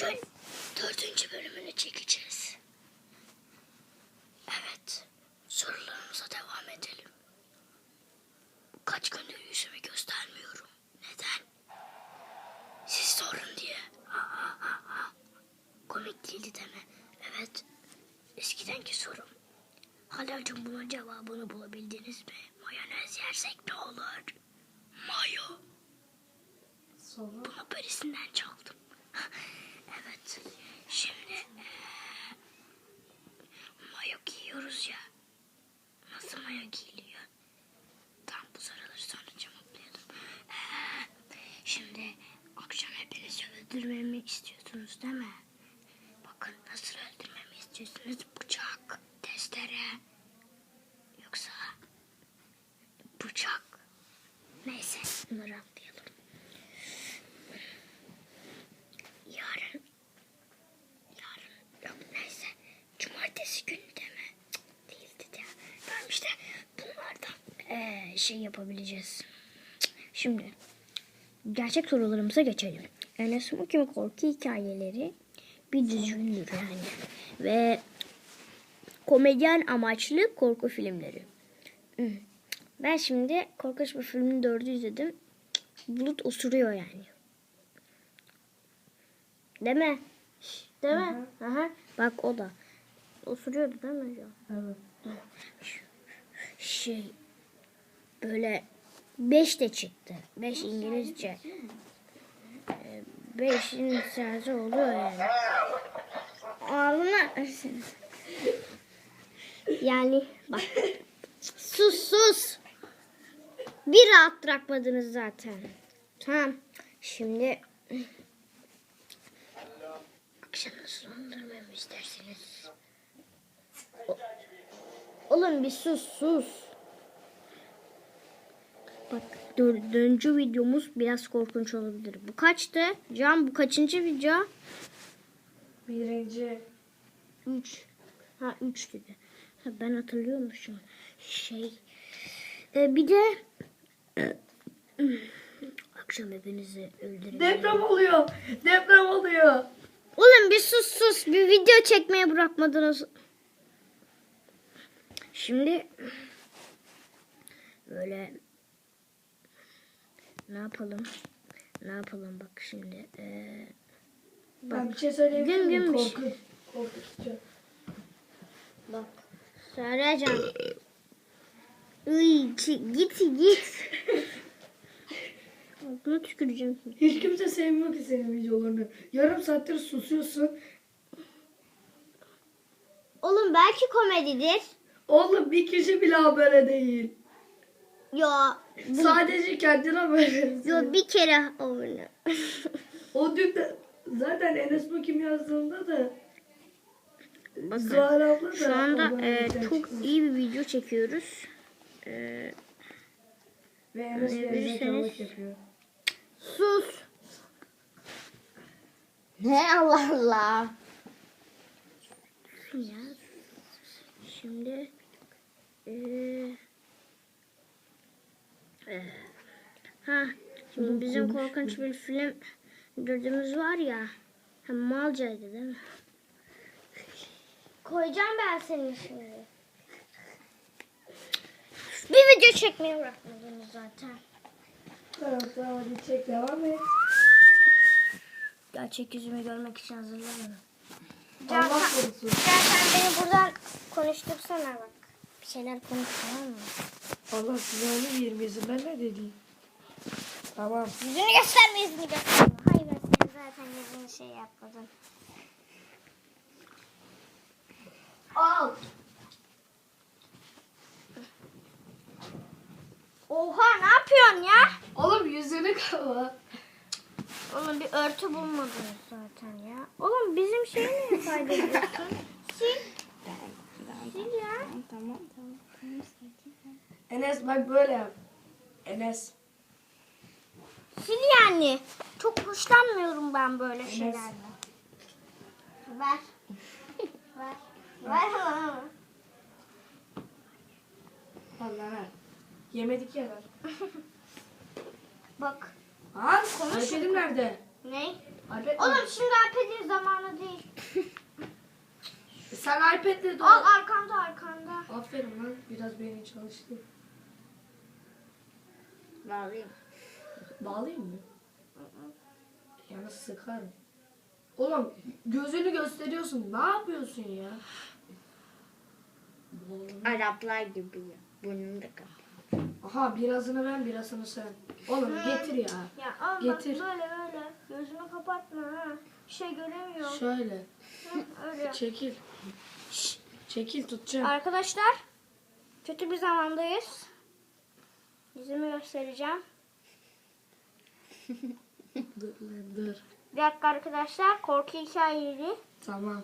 Bugün dördüncü bölümünü çekeceğiz. Evet. Sorularımıza devam edelim. Kaç gündür yüzümü göstermiyorum. Neden? Siz sorun diye. Ha, ha, ha, ha. Komik değildi deme. Evet. Eskidenki sorum. Halacığım bunun cevabını bulabildiniz mi? Mayonez yersek ne olur? Mayo. Soru. Bunu Paris'inden çaldım. evet. Şimdi eee, mayo giyiyoruz ya. Nasıl mayo giyiliyor? Tam bu soruları sonra cevaplıyordum. Eee, şimdi akşam hepiniz öldürmemi istiyorsunuz değil mi? Bakın nasıl öldürmemi istiyorsunuz? Bıçak, testere. Yoksa bıçak. Neyse bunları atlayalım. Yarın yarın yok neyse cumartesi günü de mi? Cık, değildi de. Tamam işte bunlardan eee, şey yapabileceğiz. Şimdi gerçek sorularımıza geçelim. Enes Mukim korku hikayeleri bir düzgündür yani. Ve komedyen amaçlı korku filmleri. Ben şimdi korkunç bir filmin dördü izledim. Bulut osuruyor yani. Değil mi? Değil mi? Aha. Bak o da. Osuruyordu değil mi hocam? Evet. Şey böyle beş de çıktı. Beş İngilizce. Beşin sırası oluyor yani. Ağzına yani bak sus sus. Bir rahat bırakmadınız zaten. Tamam. Şimdi akşam nasıl dondurmamı isterseniz. O- Oğlum bir sus sus. Bak dördüncü videomuz biraz korkunç olabilir. Bu kaçtı? Can bu kaçıncı video? Birinci. Üç. Ha üç dedi. Ha, ben hatırlıyormuşum. Şey. e, bir de akşam hepinizi öldüreceğim. Deprem oluyor. Deprem oluyor. Oğlum bir sus sus. Bir video çekmeye bırakmadınız. Şimdi böyle ne yapalım? Ne yapalım bak şimdi. Ee, Ben bir şey söyleyebilir miyim? Korku. Korkutucu. bak. Söyleyeceğim. Iy, git git. Bunu tüküreceğim. Hiç kimse sevmiyor ki senin videolarını. Yarım saattir susuyorsun. Oğlum belki komedidir. Oğlum bir kişi bile habere değil. Yo. Sadece kendine haber. Yo bir kere oyunu. O dün de zaten Enes Mukim yazdığında da Bakın. Da Şu anda e, çok çıkmış. iyi bir video çekiyoruz. E, Ve Enes bilirseniz- yapıyor. sus. Ne Allah Allah. Ya. Şimdi e, e, ha şimdi bizim korkunç bir film gördüğümüz var ya. Hem malcaydı değil mi? Koyacağım ben seni şimdi. Bir video çekmeye bırakmadınız zaten. Tamam tamam hadi çek devam et. Gerçek yüzümü görmek için hazırlanın. Allah korusun. sen beni buradan konuştursana bak. Bir şeyler konuş tamam mı? Allah silahını yerim yüzünden ne dedi? Tamam. Yüzünü gösterme yüzünü gösterme. Hayır ben senin zaten yüzünü şey yapmadım. Al. Oha ne yapıyorsun ya? Oğlum yüzünü kapa. Oğlum bir örtü bulmadınız zaten ya. Oğlum bizim şeyi niye fayda ediyorsun? Sil. Sil ya. Tamam tamam. Tamam sakin. Enes bak böyle yap. Enes. Sil yani. Çok hoşlanmıyorum ben böyle şeylerden. Ver. Ver. Ver bana. Allah ver. Yemedik ya ver. Bak. Lan iPad'im nerede? Ne? iPad mi? Oğlum şimdi iPad'in zamanı değil. Sen iPad'le de Al arkanda arkanda. Aferin lan. Biraz beynin çalıştı. Bağlayayım. Bağlayayım mı? Yalnız sıkarım. Oğlum gözünü gösteriyorsun. Ne yapıyorsun ya? Araplar gibi ya. Burnunu da kapat. Aha birazını ben birazını sen. Oğlum getir ya. Ya oğlum Getir. bak böyle böyle. Gözünü kapatma ha. Bir şey göremiyorum. Şöyle. Hı, Öyle. Çekil. Şşş, Çekil tutacağım. Arkadaşlar kötü bir zamandayız. Yüzümü göstereceğim. Dur dur. Bir dakika arkadaşlar korku hikayeleri. Tamam.